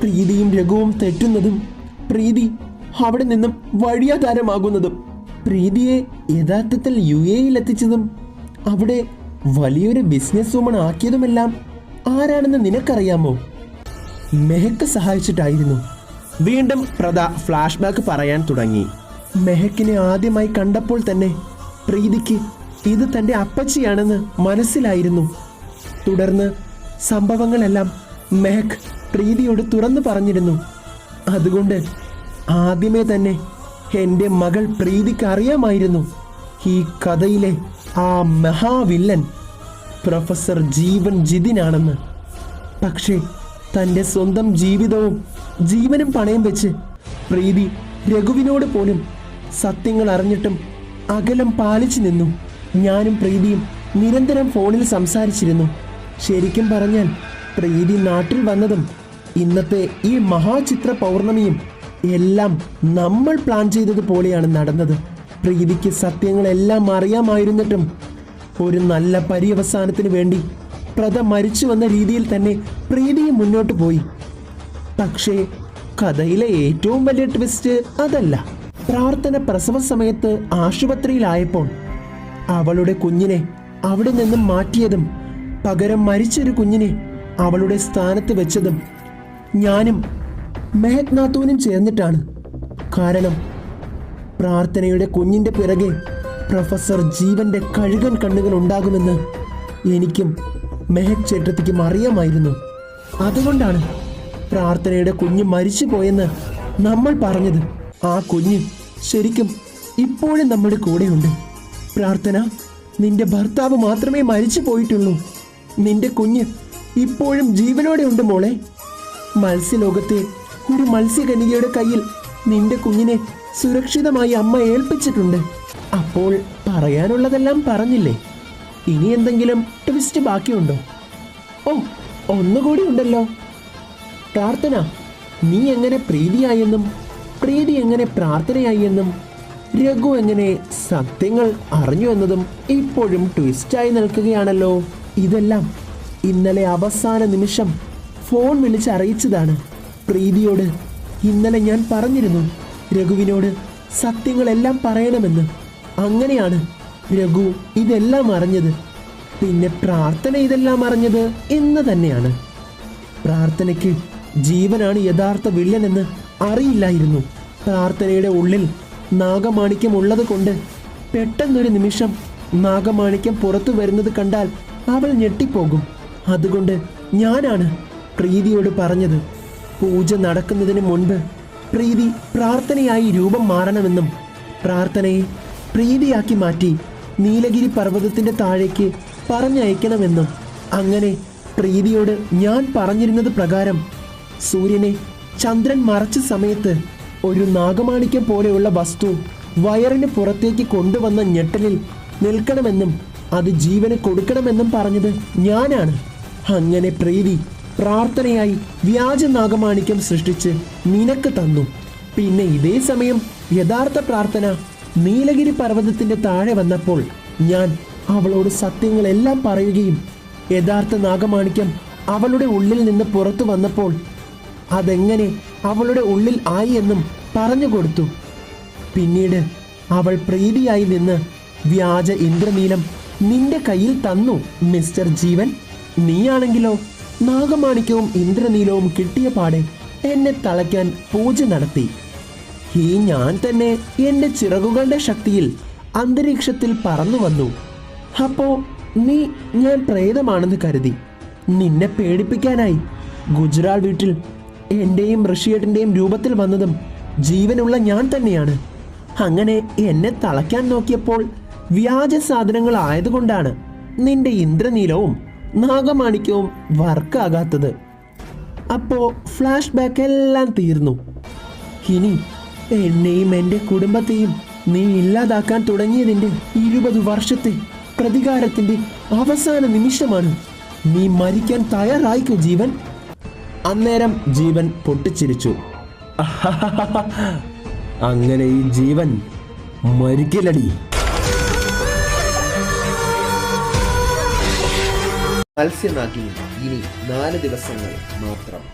പ്രീതിയും രഘുവും തെറ്റുന്നതും പ്രീതി അവിടെ നിന്നും വഴിയാധാരമാകുന്നതും പ്രീതിയെ യഥാർത്ഥത്തിൽ യു എയിൽ എത്തിച്ചതും അവിടെ വലിയൊരു ബിസിനസ് വുമൺ ആക്കിയതുമെല്ലാം ആരാണെന്ന് നിനക്കറിയാമോ? മെഹക്ക് സഹായിച്ചിട്ടായിരുന്നു. വീണ്ടും പ്രദ ഫ്ലാഷ് ബാക്ക് പറയാൻ തുടങ്ങി. മെഹക്കിനെ ആദ്യമായി കണ്ടപ്പോൾ തന്നെ പ്രീതിക്ക് ഇത് തന്റെ അപ്പച്ചിയാണെന്ന് മനസ്സിലായിരുന്നു. തുടർന്ന് സംഭവങ്ങളെല്ലാം മെഹക്ക് പ്രീതിയോട് തുറന്നു പറഞ്ഞിരുന്നു. അതുകൊണ്ട് ആദ്യമേ തന്നെ എന്റെ മകൾ പ്രീതിക്ക് അറിയാമായിരുന്നു. ഈ കഥയിലെ ആ മഹാവില്ലൻ പ്രൊഫസർ ജീവൻ ജിതിനാണെന്ന്. പക്ഷേ തന്റെ സ്വന്തം ജീവിതവും ജീവനും പണയം വെച്ച് പ്രീതി രഘുവിനോട് പോലും സത്യങ്ങൾ അറിഞ്ഞിട്ടും അകലം പാലിച്ചു നിന്നു. ഞാനും പ്രീതിയും നിരന്തരം ഫോണിൽ സംസാരിച്ചിരുന്നു. ശരിക്കും പറഞ്ഞാൽ പ്രീതി നാട്ടിൽ വന്നതും ഇന്നത്തെ ഈ മഹാചിത്ര പൗർണമിയും എല്ലാം നമ്മൾ പ്ലാൻ ചെയ്തതുപോലെയാണ് നടന്നത്. പ്രീതിക്ക് സത്യങ്ങളെല്ലാം അറിയാമായിരുന്നിട്ടും ഒരു നല്ല പര്യവസാനത്തിന് വേണ്ടി പ്രഥ മരിച്ചു വന്ന രീതിയിൽ തന്നെ പ്രീതിയും മുന്നോട്ട് പോയി. പക്ഷേ കഥയിലെ ഏറ്റവും വലിയ ട്വിസ്റ്റ് അതല്ല. പ്രാർത്ഥന പ്രസവ സമയത്ത് ആശുപത്രിയിലായപ്പോൾ അവളുടെ കുഞ്ഞിനെ അവിടെ നിന്നും മാറ്റിയതും പകരം മരിച്ചൊരു കുഞ്ഞിനെ അവളുടെ സ്ഥാനത്ത് വെച്ചതും ഞാനും മെഹക്നാത്തൂനും ചേർന്നിട്ടാണ്. കാരണം പ്രാർത്ഥനയുടെ കുഞ്ഞിന്റെ പിറകെ പ്രൊഫസർ ജീവന്റെ കഴുകൻ കണ്ണുകൾ ഉണ്ടാകുമെന്ന് എനിക്കും മെഹക് ചേട്ടത്തിക്കും അറിയാമായിരുന്നു. അതുകൊണ്ടാണ് പ്രാർത്ഥനയുടെ കുഞ്ഞ് മരിച്ചു പോയെന്ന് നമ്മൾ പറഞ്ഞത്. ആ കുഞ്ഞ് ശരിക്കും ഇപ്പോഴും നമ്മുടെ കൂടെയുണ്ട്. പ്രാർത്ഥന നിന്റെ ഭർത്താവ് മാത്രമേ മരിച്ചു പോയിട്ടുള്ളൂ നിന്റെ കുഞ്ഞ് ഇപ്പോഴും ജീവനോടെ ഉണ്ട് മോളെ. മത്സ്യലോകത്തെ ഒരു മത്സ്യകന്യകയുടെ കയ്യിൽ നിന്റെ കുഞ്ഞിനെ സുരക്ഷിതമായി അമ്മ ഏൽപ്പിച്ചിട്ടുണ്ട്. അപ്പോൾ പറയാനുള്ളതെല്ലാം പറഞ്ഞില്ലേ? ഇനി എന്തെങ്കിലും ട്വിസ്റ്റ് ബാക്കിയുണ്ടോ? ഓ ഒന്നുകൂടി ഉണ്ടല്ലോ. പ്രാർത്ഥന നീ എങ്ങനെ പ്രീതിയായെന്നും പ്രീതി എങ്ങനെ പ്രാർത്ഥനയായി എന്നും രഘു എങ്ങനെ സത്യങ്ങൾ അറിഞ്ഞു എന്നതും ഇപ്പോഴും ട്വിസ്റ്റായി നിൽക്കുകയാണല്ലോ. ഇതെല്ലാം ഇന്നലെ അവസാന നിമിഷം ഫോൺ വിളിച്ച് അറിയിച്ചതാണ് പ്രീതിയോട് ഇന്നലെ ഞാൻ പറഞ്ഞിരുന്നു രഘുവിനോട് സത്യങ്ങളെല്ലാം പറയണമെന്ന്. അങ്ങനെയാണ് രഘു ഇതെല്ലാം അറിഞ്ഞത്. പിന്നെ പ്രാർത്ഥന ഇതെല്ലാം അറിഞ്ഞത് എന്ന് തന്നെയാണ്. പ്രാർത്ഥനയ്ക്ക് ജീവനാണ് യഥാർത്ഥ വില്ലനെന്ന് അറിയില്ലായിരുന്നു. പ്രാർത്ഥനയുടെ ഉള്ളിൽ നാഗമാണിക്യം ഉള്ളത് കൊണ്ട് പെട്ടെന്നൊരു നിമിഷം നാഗമാണിക്യം പുറത്തു വരുന്നത് കണ്ടാൽ അവൾ ഞെട്ടിപ്പോകും. അതുകൊണ്ട് ഞാനാണ് പ്രീതിയോട് പറഞ്ഞത് പൂജ നടക്കുന്നതിന് മുൻപ് പ്രീതി പ്രാർത്ഥനയായി രൂപം മാറണമെന്നും പ്രാർത്ഥനയെ പ്രീതിയാക്കി മാറ്റി നീലഗിരി പർവതത്തിന്റെ താഴേക്ക് പറഞ്ഞയക്കണമെന്നും അങ്ങനെ പ്രീതിയോട് ഞാൻ പറഞ്ഞിരുന്നത് പ്രകാരം സൂര്യനെ ചന്ദ്രൻ മറച്ച സമയത്ത് ഒരു നാഗമാണിക്യം പോലെയുള്ള വസ്തു വയറിന് പുറത്തേക്ക് കൊണ്ടുവന്ന ഞെട്ടലിൽ നിൽക്കണമെന്നും അത് ജീവന് കൊടുക്കണമെന്നും പറഞ്ഞത് ഞാനാണ്. അങ്ങനെ പ്രീതി പ്രാർത്ഥനയായി വ്യാജ നാഗമാണിക്യം സൃഷ്ടിച്ച് നിനക്ക് തന്നു. പിന്നെ ഇതേ സമയം യഥാർത്ഥ പ്രാർത്ഥന നീലഗിരി പർവതത്തിന്റെ താഴെ വന്നപ്പോൾ ഞാൻ അവളോട് സത്യങ്ങളെല്ലാം പറയുകയും യഥാർത്ഥ നാഗമാണിക്യം അവളുടെ ഉള്ളിൽ നിന്ന് പുറത്തു വന്നപ്പോൾ അതെങ്ങനെ അവളുടെ ഉള്ളിൽ ആയി എന്നും പറഞ്ഞു കൊടുത്തു. പിന്നീട് അവൾ പ്രീതിയായി നിന്ന് വ്യാജ ഇന്ദ്രനീലം നിന്റെ കയ്യിൽ തന്നു മിസ്റ്റർ ജീവൻ. നീയാണെങ്കിലോ നാഗമാണിക്യവും ഇന്ദ്രനീലവും കിട്ടിയ പാടെ എന്നെ തളയ്ക്കാൻ പൂജ നടത്തി. ഈ ഞാൻ തന്നെ എന്റെ ചിറകുകളുടെ ശക്തിയിൽ അന്തരീക്ഷത്തിൽ പറന്നു വന്നു. അപ്പോ നീ ഞാൻ പ്രേതമാണെന്ന് കരുതി. നിന്നെ പേടിപ്പിക്കാനായി ഗുജറാൾ വീട്ടിൽ എന്റെയും ഋഷിയേട്ടന്റെയും രൂപത്തിൽ വന്നതും ജീവനുള്ള ഞാൻ തന്നെയാണ്. അങ്ങനെ എന്നെ തളയ്ക്കാൻ നോക്കിയപ്പോൾ വ്യാജ സാധനങ്ങൾ ആയതുകൊണ്ടാണ് നിന്റെ ഇന്ദ്രനീലവും നാഗമാണിക്യവും വർക്കാകാത്തത്. അപ്പോ ഫ്ലാഷ് ബാക്ക് എല്ലാം തീർന്നു. ഇനി എന്നെയും എന്റെ കുടുംബത്തെയും നീ ഇല്ലാതാക്കാൻ തുടങ്ങിയതിന്റെ ഇരുപത് വർഷത്തെ പ്രതികാരത്തിന്റെ അവസാന നിമിഷമാണ് നീ മരിക്കാൻ തയ്യാറായിക്കോ ജീവൻ? അന്നേരം ജീവൻ പൊട്ടിച്ചിരിച്ചു. അങ്ങനെ ഈ ജീവൻ മരിക്കില്ലടി. മത്സ്യനാഗിനി ഇനി നാല് ദിവസങ്ങൾ മാത്രം.